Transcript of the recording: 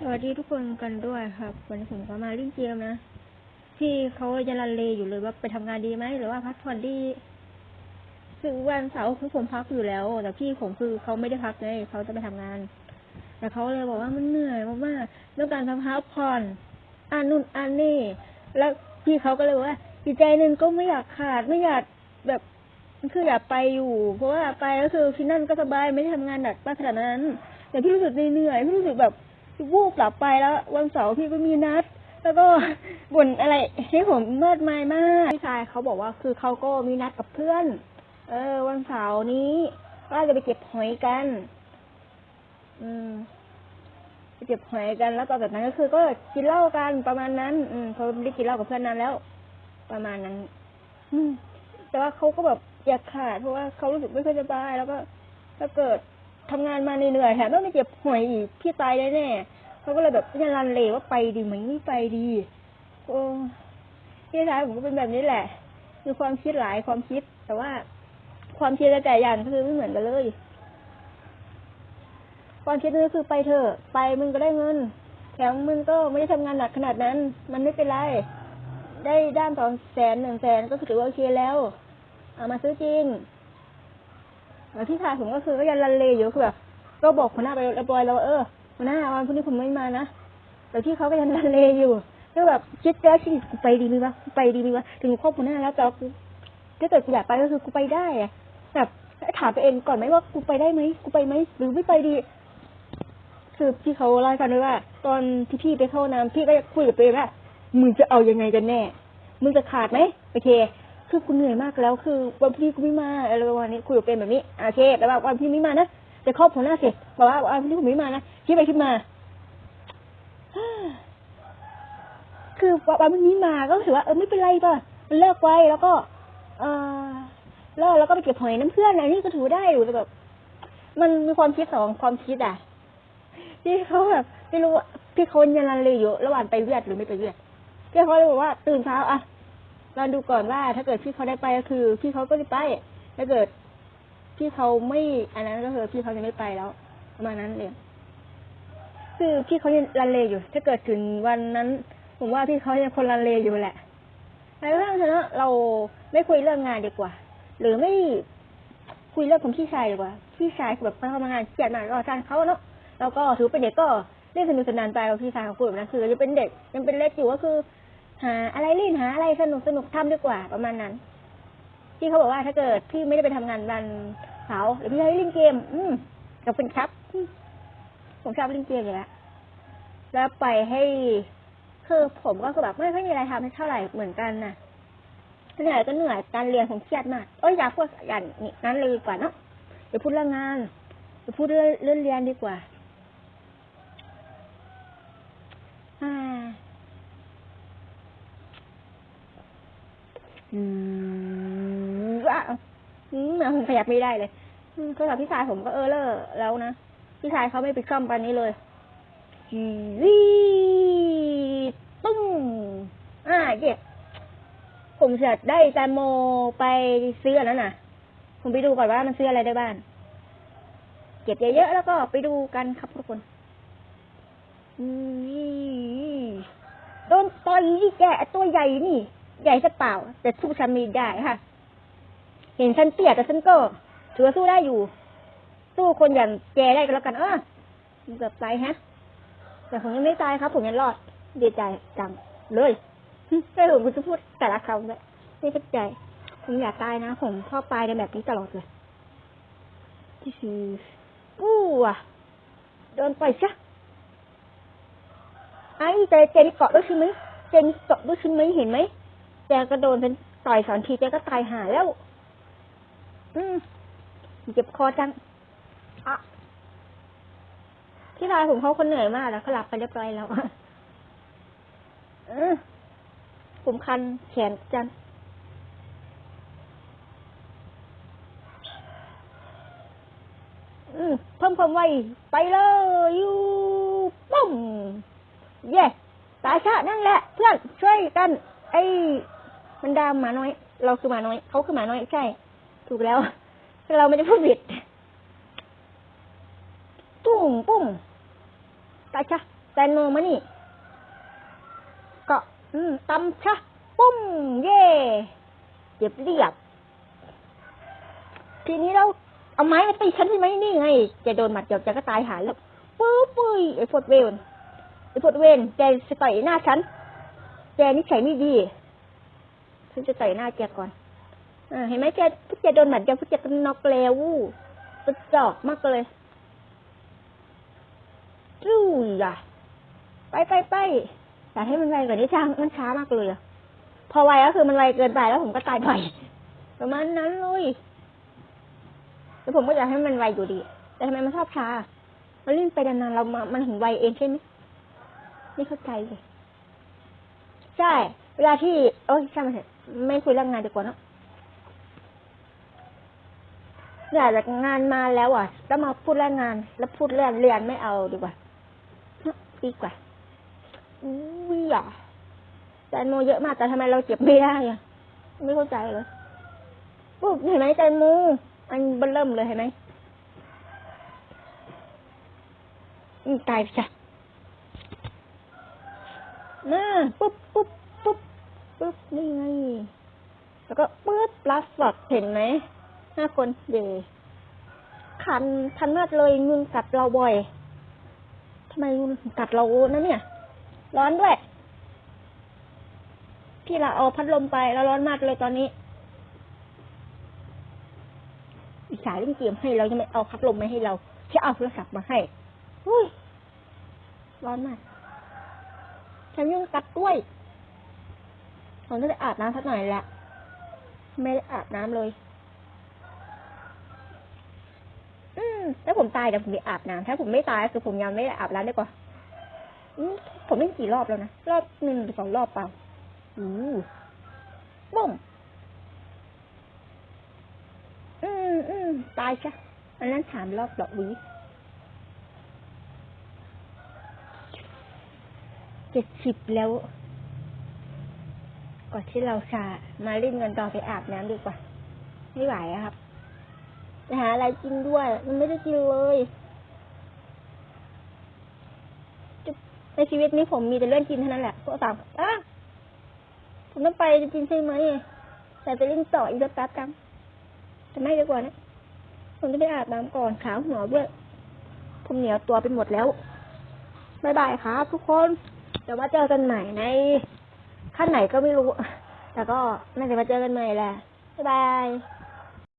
สวัสดีทุกคนกันด้วยครับ วันนี้ผมก็มาเล่นเกมนะพี่เขายังลันเลอยู่เลยว่าไปทำงานดีไหมหรือว่าพักผ่อนดีคือวันเสาร์คือผมพักอยู่แล้ว แต่พี่ผมคือเขาไม่ได้พักไงเขาจะไปทำงาน แต่เขาเลยบอกว่ามันเหนื่อยมากๆต้องการทำพักผ่อนอ่านนู่นอ่านนี่ แล้วพี่เขาก็เลยบอกว่าอีกใจหนึ่งก็ไม่อยากขาดไม่อยากแบบคืออยากไปอยู่ เพราะว่าไปก็คือที่นั่นก็สบายไม่ได้ทำงานหนักมากขนาดนั้น แต่พี่รู้สึกเหนื่อยพี่รู้สึกแบบ วูบหลับไปแล้ว วันเสาร์พี่ก็มีนัด แล้วก็บ่นอะไรให้ผมเมื่อมายมากพี่ชายเขาบอกว่าคือเขาก็มีนัดกับเพื่อน เออ วันเสาร์นี้ว่าจะไปเก็บหอยกัน อืมไปเก็บหอยกันแล้วตอนแบบนั้นก็คือก็กินเหล้ากันประมาณนั้น อืมเขาไม่ได้กินเหล้ากับเพื่อนนานแล้ว ประมาณนั้น อืม แต่ว่าเขาก็แบบอยากขาดเพราะว่าเขารู้สึกไม่ค่อยสบายแล้วก็ถ้าเกิด ทำงานมาเหนื่อยแถมต้องไปเก็บหวยอีกพี่ตายแน่ๆเขาก็เลยแบบยังลันเลว่าไปดีไหมไม่ไปดีโอ้พี่ชายผมก็เป็นแบบนี้แหละมีความคิดหลายความคิด แต่ว่าความคิดแต่อย่างก็คือไม่เหมือนกันเลย ความคิดนึงก็คือไปเถอะไปมึงก็ได้เงินแถมมึงก็ไม่ได้ทำงานหนักขนาดนั้น มันไม่เป็นไร ได้ด้านสองแสนหนึ่งแสนก็ถือว่าโอเคแล้ว เอามาซื้อจริง แล้วที่ชายผมก็คือก็ยังลันเลอยู่คือแบบก็บอกหัวหน้าไปเรียบร้อยแล้วว่าเออหัวหน้าวันพรุ่งนี้ผมไม่มานะแต่ที่เขาก็ยังลันเลอยู่ก็แบบคิดแล้วคิดกูไปดีไหมวะกูไปดีไหมวะถึงครอบหัวหน้าแล้วแต่กูถ้าเกิดกูอยากไปก็คือกูไปได้อะแบบถามตัวเองก่อนไหมว่ากูไปได้ไหมกูไปไหมหรือไม่ไปดี คือพี่เขาเล่าให้ฟังด้วยว่า ตอนที่พี่ไปเข้าน้ำพี่ก็คุยกับตัวเองว่ามึงจะเอายังไงกันแน่ มึงจะขาดไหมโอเค คือกูเหนื่อยมากแล้วคือวันพรุ่กูไม่มาอะไรประมาณนี้คุยกับเป็นแบบนี้โอเคแต่ว่าวันพรุ่ไม่มานะจะครอบหัวหน้าเสร็จบอกว่าวันพรุ่งนี้ผมไม่มานะคิดไปคิดมาคือวันพรุ่งนี้มาก็ถือว่าเออไม่เป็นไรป่ะมันเลิกไว้แล้วก็ เออเลิกแล้วก็ไปเก็บหอยน้ำเพื่อนอะไรนี่ก็ถือได้อยู่แต่แบบ มันมีความคิดสองความคิดอะที่เขาแบบไม่รู้ว่าพี่เขายังลังเลอยู่ระหว่างไปเวียดหรือไม่ไปเวียดพี่เขาเลยบอกว่าตื่นเช้าอะ ลองดูก่อนว่า ถ้าเกิดพี่เขาได้ไปก็คือ พี่เขาก็จะไป ถ้าเกิดพี่เขาไม่อันนั้นก็คือพี่เขาจะไม่ไปแล้วประมาณนั้นเองคือพี่เขายังลังเลอยู่ ถ้าเกิดถึงวันนั้น ผมว่าพี่เขายังคนลังเลอยู่แหละในเรื่องฉะนั้นเราไม่คุยเรื่องงานดีกว่า หรือไม่คุยเรื่องของพี่ชายดีกว่า พี่ชายแบบไปทำงานเกลียดมากก็ทานเขาเนาะแล้วก็ถือเป็นเด็กก็เล่นสนุกสนานไปกับพี่ชายเของคุณแบบนั้นคือยังเป็นเด็กยังเป็นเล็กอยู่ก็คือ หาอะไรเล่นหาอะไรสนุกสนุกทำดีกว่าประมาณนั้น ที่เขาบอกว่าถ้าเกิดพี่ไม่ได้ไปทำงานวันเสาร์หรือพี่ให้เล่นเกม อืมกับเป็นครับผมชอบเล่นเกมอยู่แล้วแล้วไปให้คือผมก็คือแบบไม่ค่อยมีอะไรทำให้เท่าไหร่เหมือนกันน่ะเหนื่อยก็เหนื่อยการเรียนผมเครียดมากเอ้ยอย่าพูดอย่างนั้นเลยดีกว่าเนาะเดี๋ยวพูดเรื่องงานเดี๋ยวพูดเรื่องเรียนดีกว่า อืมว่าอืมผมขยับไม่ได้เลยอืมโทรศัพท์พี่ชายผมก็เออเลอร์แล้วนะ พี่ชายเขาไม่ไปซ่อมปันนี้เลยจีวีตุ้งอ่าเจ็บผมจะได้แตงโมไปซื้ออันนั้นน่ะ ผมไปดูก่อนว่ามันซื้ออะไรได้บ้างเก็บเยอะๆแล้วก็ไปดูกันครับทุกคนโดนต่อยนี่แกตัวใหญ่นี่ ใหญ่ซะเปล่า แต่สู้ฉันม่ได้ค่ะ เห็นฉันเตี้ยแต่ฉันก็ถือว่าสู้ได้อยู่ สู้คนอย่างแกได้ก็แล้วกัน เออเกือบตายฮะ แต่ผมยังไม่ตายครับ ผมยังรอดดีใจจังเลยไม่รู้ผมจะพูดแต่ละคำเลยไม่เข้าใจ ผมอยากตายนะ ผมชอบตายในแบบนี้ตลอดเลยที่คืออู้อะโดนไปซะไอ้เจเจนเกาะด้วยใช่ไหมเจนเกาะด้วยใช่ไหมเห็นไหม แกก็โดนเป็นต่อยสอนทีแกก็ตายหาแล้ว อืมเจ็บคอจังอะที่ทายผมเขาคนเหนื่อยมากแล้วเขาหลับไปเรียบร้อยแล้วเออผมคันแขนจังอืมเพิ่มความไวไปเลยยูปุ้มเย่ตาชานั่นแหละ เพื่อนช่วยกัน ไอ้ มันดามหมาน้อย เราคือหมาน้อยเขาคือหมาน้อยใช่ ถูกแล้ว เราไม่ได้พูดผิดตุ้มปุ้มตาชาแตงโมมานี่ก็อืมตำชะ ปุ้ม เย่เรียบเรียบ ทีนี้เราเอาไม้มาตีฉันใช่ไหมนี่ไงแกโดนหมัดเดียวแกก็ตายหาแล้วปุ๊บปุ้ยไอ้พดเวนไอ้พดเวนแกจะต่อยหน้าฉันแกนิสัยไม่ดี ฉันจะต่หน้าแกก่อนอเห็นไหมแกพวกแกโดนหมัดเดียวพวกแกก็น็อกแล้วู้กระจอกมากเลยจู้ยะไปไปไปอยากให้มันไวกว่านี้ช้ามันช้ามากเลยอะพอไวก็คือมันไวเกินไปแล้วผมก็ตายไปประมาณนั้นเลยแล้วผมก็อยากให้มันไวอยู่ดี แต่ทำไมมันชอบช้า มันเล่นไปนานๆเรามามันถึงไวเองใช่ไหมไม่เข้าใจเลย ใช่ เวลาที่โอ้ยช่างมันเถอะไม่คุยเรื่องงานดีกว่าเนอะอยากจากงานมาแล้วอะแล้วมาพูดเรื่องงาน แล้วพูดเรื่องเรียนไม่เอาดีกว่าดีกว่าอุ้ยอะแตงโมเยอะมากแต่ทำไมเราเก็บไม่ได้อะไม่เข้าใจเลยปุ๊บเห็นไหมแตงโมอันเบิ่มเริ่มเลยเห็นไหมอืมตายไปจ้ะน่าปุ๊บปุ๊บ ปุ๊บนี่ไง แล้วก็ปุ๊บลัสดเห็นไหมห้าคนเดคันคันมากเลยยุงกัดเราบ่อยทำไมยุงกัดเรานะเนี่ย ร้อนด้วย พี่ละเอาพัดลมไปแล้วร้อนมากเลยตอนนี้อีสายเล่นเกมให้เราจะไม่เอาพัดลมมาให้เราแค่เอาโทรศัพท์มาให้อุ้ยร้อนมากฉันยุ่งกัดด้วย ผมต้องไปอาบน้ำสักหน่อยแหละ ไม่ได้อาบน้ำเลย อืมถ้าผมตายเดี๋ยวผมไปอาบน้ำถ้าผมไม่ตายคือผมยังไม่ได้อาบน้ำดีกว่าอืมผมไม่กี่รอบแล้วนะ รอบหนึ่งหรือสองรอบเปล่าอู้บุ้มอืมอืมตายจ้ะอันนั้นสามรอบดอกวีเจ็ดสิบแล้ว่อนที่เราจะมาเล่นกันต่อไปอาบน้ำดีกว่า ไม่ไหวอะครับไปหาอะไรกินด้วย มันไม่ได้กินเลยในชีวิตนี้ผมมีแต่เรื่องกินเท่านั้นแหละพวกสามอะผมต้องไปจริงๆใช่ไหมแต่จะเล่นต่ออีกสักแป๊บกันแต่ไม่ดีกว่านะผมจะไปอาบน้ำก่อนขาวหัวด้วยผมเหนียวตัวไปหมดแล้วบายบายครับทุกคน เดี๋ยวมาเจอกันใหม่ใน ขั้นไหนก็ไม่รู้ แต่ก็น่าจะมาเจอกันใหม่แหละบ๊ายบาย